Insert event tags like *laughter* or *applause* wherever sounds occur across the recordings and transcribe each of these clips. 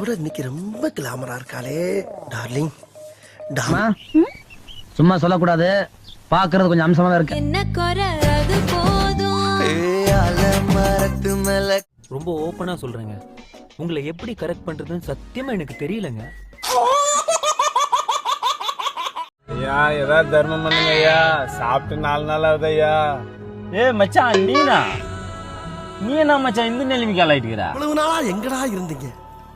விட இன்னைக்கு ரொம்ப கிளாமரா இருக்காளே டார்லிங் சும்மா சொல்லக்கூடாது. பாக்குறது கொஞ்சம் அம்சமா தான் இருக்கு. என்ன குறை ரொம்ப ஓப்பனா சொல்றேங்க. உங்களை எப்படி கரெக்ட் பண்றதுன்னு சத்தியமா எனக்கு தெரியலங்க. ஐயா ஏதாவது தர்மம் பண்ணுங்க ஐயா. சாப்பிட்டு நாலு நாள் ஆகுது ஐயா. ஏ மச்சான் நீனா? நீ என்ன மச்சான் இந்த நிலைமைக்கு ஆளாயிட்டுக்கிற? இவ்வளவு நாளா எங்கடா இருந்தீங்க?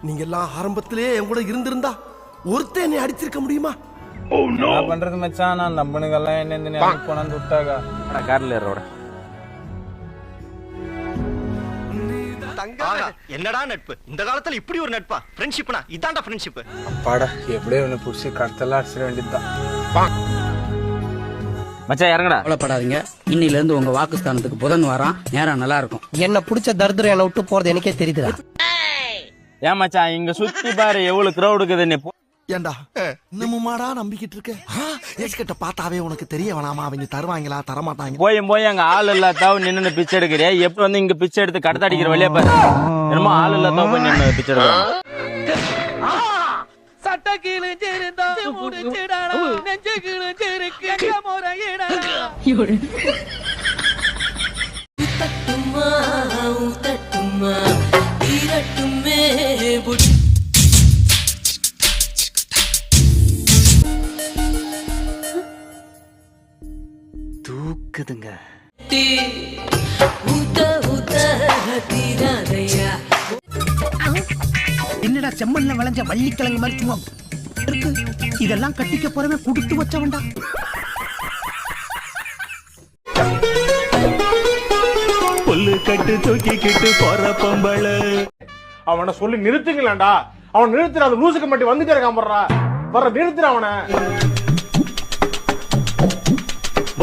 நீங்க எல்லாம் ஆரம்பத்திலேயே என் கூட இருந்திருந்தா ஒருத்தன் என்னை அடிச்சிருக்க முடியுமா? என்ன பண்றது மச்சான்? நான் நம்பனுங்கெல்லாம் என்ன இந்த நேரம் கொண்டாந்து விட்டாங்க கார்ல ஏறோட என்னடா நட்பு? இந்த காலத்துல இப்படி ஒரு நட்பா? ஃப்ரெண்ட்ஷிப்னா இதான்டா ஃப்ரெண்ட்ஷிப் அப்பாடா எப்படியோ ஒன்று பிடிச்சி கடத்தெல்லாம் அடிச்சிட வேண்டியதுதான். மச்சான் இறங்கடா. கவலைப்படாதீங்க. இன்னில இருந்து உங்க வாக்குஸ்தானத்துக்கு புதன் வரான். நேரம் நல்லா இருக்கும் என்ன பிடிச்ச தரித்திரம் என்னை விட்டு போறது எனக்கே தெரியுதுடா. ஏன் மச்சான் இங்க சுத்தி பாரு எவ்வளவு கிரௌட் இருக்குது நீ ஏண்டா? இன்னமுமாடா நம்பிக்கிட்டு இருக்க? ஏஸ்கிட்ட பார்த்தாவே உனக்கு தெரிய வேணாமா? அவங்க தருவாங்களா? தரமாட்டாங்க. போயும் போய் அங்க ஆள் இல்லாதாவ நின்னு பிச்சை எடுக்கிறியா? எப்படி வந்து இங்க பிச்சை எடுத்து கடத்த அடிக்கிற வழியா பாரு. என்னமோ ஆள் இல்லாதாவ போய் நின்னு பிச்சை எடுக்கிறான் தட்டுமா தட்டுமா தீராதையா. என்னடா செம்மண்ல விளைஞ்ச வள்ளிக்கிழங்கு மாதிரி சும்மா இருக்கு? இதெல்லாம் கட்டிக்க போறவன் குடுத்து வச்சவன்டா. புல்லு கட்டு தூக்கிக்கிட்டு போற பொம்பள. அவனை சொல்லி நிறுத்துங்களேன்டா. அவன் நிறுத்துற அந்த லூசுக்கு மட்டும் வந்துட்டே இருக்கான் போடுறா. வர நிறுத்துற அவனை.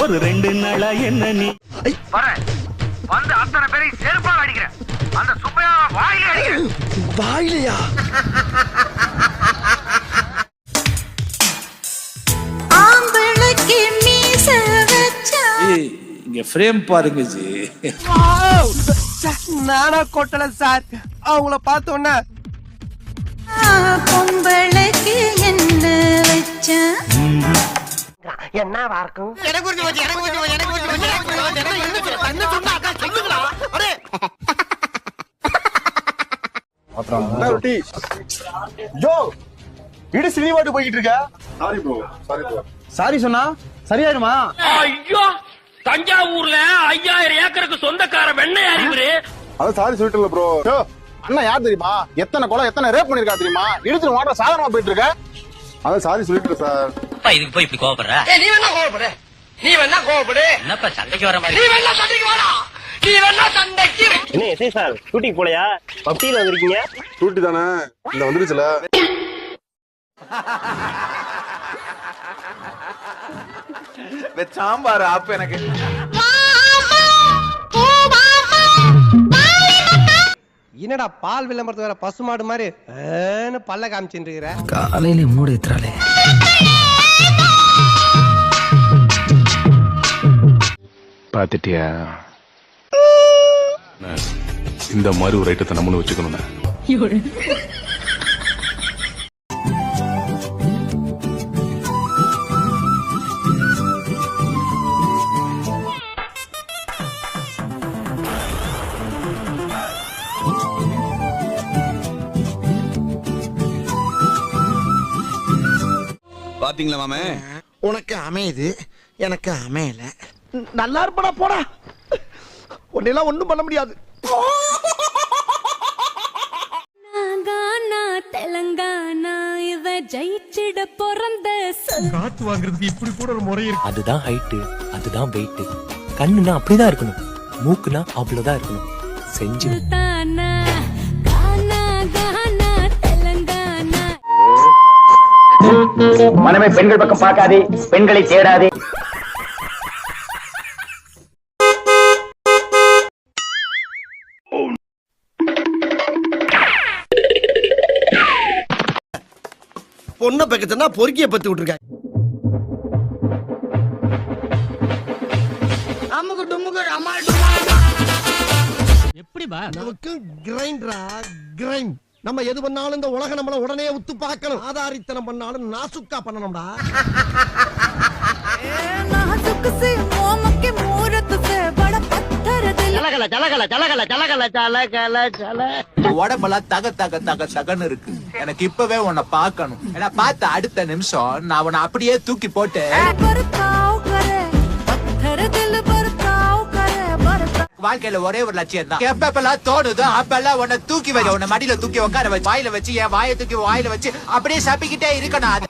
ஒரு ரெண்டு நாளா என்ன நீ? வாயிலையா? ஆம்பளைக்கு மீச வச்சா. இங்க ஃப்ரேம் பாருங்க ஜி. நானா கொட்டல சார். அவங்கள பார்த்த உடனே பொம்பளைக்கு என்ன வச்சா? என்னவா இருக்கும்? இடு சினிமாட்டு போய்கிட்டு இருக்க. சாரி சொன்னா சரியாயிருமா ஐயோ தஞ்சாவூர்ல ஐயாயிரம் ஏக்கருக்கு சொந்தக்கார வெண்ணெய் அறிவுரு. அதான் சாரி சொல்லிட்டு ப்ரோ அண்ணா யார் தெரியுமா? எத்தனை கொலை எத்தனை ரேப் பண்ணிருக்கா தெரியுமா? இடிச்சு மாட்ட சாதாரணமா போயிட்டு இருக்க. அதான் சாரி சொல்லிட்டு சார் இதுக்கு போய் இப்படி கோவப்படுற? நீ வேணா கோவப்படு. நீ வேணா கோவப்படு. என்னப்பா சண்டைக்கு வர மாதிரி? நீ வேணா சண்டைக்கு வாடா. நீ வேணா சண்டைக்கு என்ன எஸ்ஐ சார் ஷூட்டிங் போலையா? பப்டியில் வந்திருக்கீங்க? டூட்டி தானே. இந்த வந்துருச்சுல. சாம்பார் ஆப்பு எனக்கு. என்னடா பால் விளம்பரத்து வேற பசுமாடு மாதிரி ஏன்னு பல்ல காமிச்சுட்டு இருக்கிற? காலையில மூடி ஏத்துறாளே பாத்துட்டியா இந்த மாதிரி ஒரு ஐட்டத்தை நம்மளும் வச்சுக்கணும் பாத்தீங்களா மாமே? உனக்கு அமையுது எனக்கு அமையல. நல்லா இருப்படா போடா. உன்னெல்லாம் ஒண்ணும் பண்ண முடியாது. தெலங்கானா இவ ஜெயிச்சிட பிறந்த சொல். அதுதான் ஹைட்டு அதுதான் கண்ணுனா அப்படிதான் இருக்கணும். மூக்குனா அவ்வளவுதான் இருக்கணும். செஞ்சு. மனமே பெண்கள் பக்கம் பார்க்காதே பெண்களை தேடாதே. பொண்ணை பக்கத்துனா பொறுக்கிய பத்து விட்டுருக்க நமக்கு கிரைண்டரா கிரைண்ட் நம்ம எது பண்ணாலும் இந்த உலக நம்மள உடனே உத்து பார்க்கணும். ஆதாரித்தனம் பண்ணாலும் நாசுக்கா பண்ணணும்டா. உடம்பெல்லாம் தக தக தக தகன்னு இருக்கு. எனக்கு இப்பவே உன்னை பார்க்கணும். ஏன்னா பார்த்த அடுத்த நிமிஷம் நான் உன்னை அப்படியே தூக்கி போட்டு வாழ்க்கையில ஒரே ஒரு லட்சியம் தான் எப்பப்பெல்லாம் தோணுதோ அப்பெல்லாம் உன்னை தூக்கி வச்சு உன்னை மடியில தூக்கி உட்கார வச்சு வாயில வச்சு என் வாயை தூக்கி வாயில வச்சு அப்படியே சப்பிக்கிட்டே இருக்கணும் அது.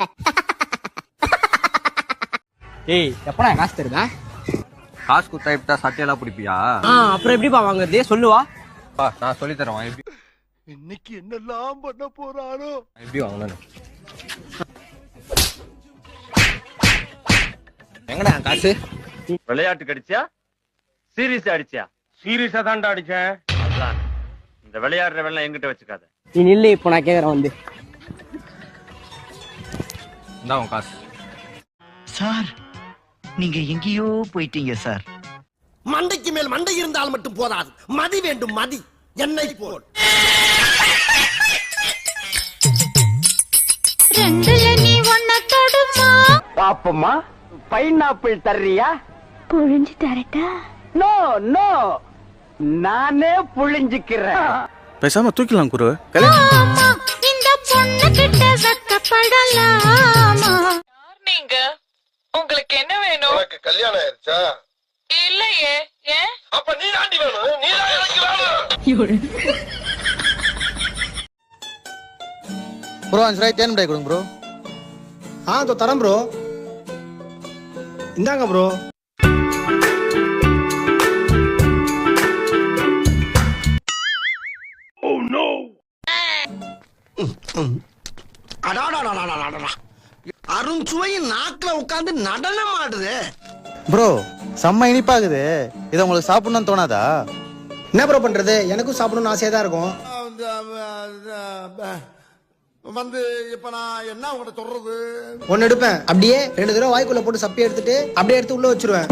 ஏய் எப்படா காசு தருதா? காசு குத்தா இப்ப சட்டையெல்லாம் பிடிப்பியா? அப்புறம் எப்படிப்பா வாங்குறது? சொல்லுவா. நான் சொல்லி தரேன் எப்படி? இன்னைக்கு என்னெல்லாம் பண்ண போறானோ? எப்படி வாங்கணும் எங்கடா காசு? விளையாட்டு கடிச்சியா? சீரியஸ் அடிச்சியா? சீரியஸா தான்டா அடிச்சேன். அதான். இந்த விளையாடுற வெள்ளம் எங்கிட்ட வச்சுக்காத. நீ நில்லு இப்போ நான் கேக்குறேன் வந்து. இந்தா உன் காசு. சார் நீங்க எங்கேயோ போயிட்டீங்க சார். மண்டைக்கு மேல் மண்டை இருந்தால் மட்டும் போதாது. மதி வேண்டும் மதி. என்னை போல். பாப்பம்மா பைனாப்பிள் தர்றியா? புழிஞ்சு தரட்டா நோ நோ நானே புழிஞ்சுக்கிறேன். பேசாம தூக்கிடலாம் குரு இந்த பொண்ணு கிட்ட வெக்கப்படலாமா நீங்க உங்களுக்கு என்ன வேணும்? உனக்கு கல்யாணம் ஆயிருச்சா? இல்லையே ஏன் அப்ப நீ தாண்டி வேணும். நீ தான் எனக்கு வேணும் ப்ரோ அஞ்சு ரூபாய் தேன் மிட்டாய் கொடுங்க ப்ரோ ஆ தரேன் ப்ரோ இந்தாங்க ப்ரோ அருண்சுவையின் நாக்குல உட்கார்ந்து நடனம் ஆடுது. ப்ரோ செம்ம இனிப்பாகுது. இதை உங்களுக்கு சாப்பிடணும்னு தோணாதா? என்ன ப்ரோ பண்றது? எனக்கும் சாப்பிடணும்னு ஆசையா தான் இருக்கும். வந்து இப்ப நான் என்ன உங்கள்கிட்ட சொல்றது? ஒன்னு எடுப்பேன். அப்படியே ரெண்டு தடவை வாய்க்குள்ள போட்டு சப்பி எடுத்துட்டு அப்படியே எடுத்து உள்ள வச்சிருவேன்.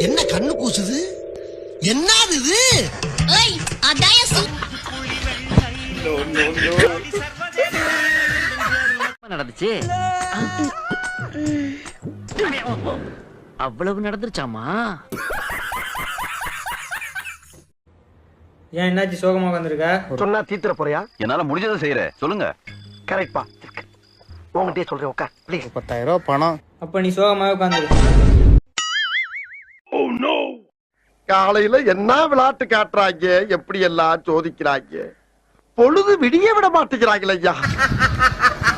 என்ன கண்ணு கூசுது என்னது இது? நடந்துச்சு? அவ்வளவு நடந்துருச்சாமா ஏன் என்னாச்சு? சோகமா வந்திருக்க சொன்னா தீத்துற போறியா? என்னால முடிஞ்சதை செய்யறேன் சொல்லுங்க. கரெக்ட்பா உங்ககிட்டயே சொல்றேன் உட்கார் ப்ளீஸ் பத்தாயிரம் ரூபாய் பணம். அப்ப நீ சோகமாவே உட்காந்துரு காலையில என்ன விளையாட்டு காட்டுறாங்க? எப்படி எல்லாம் சோதிக்கிறாங்க? பொழுது விடிய விட மாட்டேங்கிறாங்களே ஐயா. *laughs*